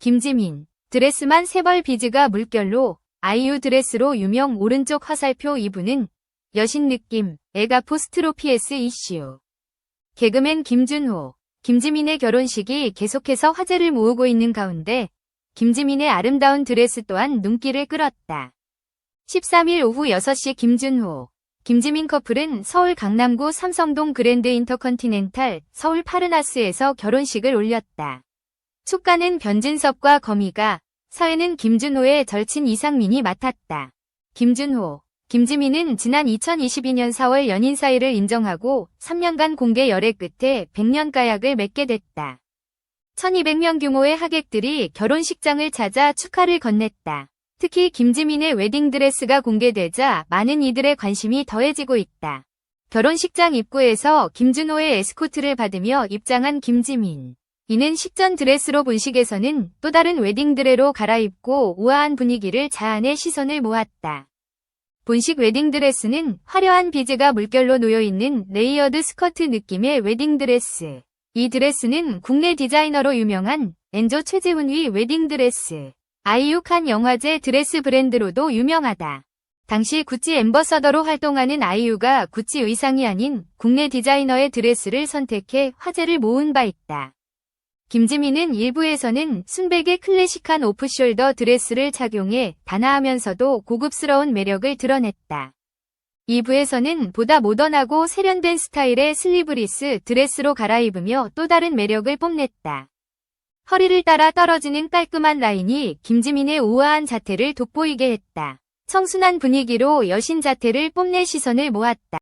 김지민. 드레스만 세벌 비즈가 물결로 아이유 드레스로 유명 오른쪽 화살표 2부는 여신 느낌, 애가 포스트로피에스 이슈. 개그맨 김준호. 김지민의 결혼식이 계속해서 화제를 모으고 있는 가운데 김지민의 아름다운 드레스 또한 눈길을 끌었다. 13일 오후 6시 김준호. 김지민 커플은 서울 강남구 삼성동 그랜드 인터컨티넨탈 서울 파르나스에서 결혼식을 올렸다. 축가는 변진섭과 거미가, 서해는 김준호의 절친 이상민이 맡았다. 김준호, 김지민은 지난 2022년 4월 연인 사이를 인정하고 3년간 공개 열애 끝에 100년 가약을 맺게 됐다. 1200명 규모의 하객들이 결혼식장을 찾아 축하를 건넸다. 특히 김지민의 웨딩드레스가 공개되자 많은 이들의 관심이 더해지고 있다. 결혼식장 입구에서 김준호의 에스코트를 받으며 입장한 김지민. 이는 식전 드레스로 본식에서는 또 다른 웨딩 드레로 갈아입고 우아한 분위기를 자아내 시선을 모았다. 본식 웨딩 드레스는 화려한 비즈가 물결로 놓여있는 레이어드 스커트 느낌의 웨딩 드레스. 이 드레스는 국내 디자이너로 유명한 엔조 최재훈의 웨딩 드레스. 아이유 칸 영화제 드레스 브랜드로도 유명하다. 당시 구찌 엠버서더로 활동하는 아이유가 구찌 의상이 아닌 국내 디자이너의 드레스를 선택해 화제를 모은 바 있다. 김지민은 일부에서는 순백의 클래식한 오프숄더 드레스를 착용해 단아하면서도 고급스러운 매력을 드러냈다. 2부에서는 보다 모던하고 세련된 스타일의 슬리브리스 드레스로 갈아입으며 또 다른 매력을 뽐냈다. 허리를 따라 떨어지는 깔끔한 라인이 김지민의 우아한 자태를 돋보이게 했다. 청순한 분위기로 여신 자태를 뽐낼 시선을 모았다.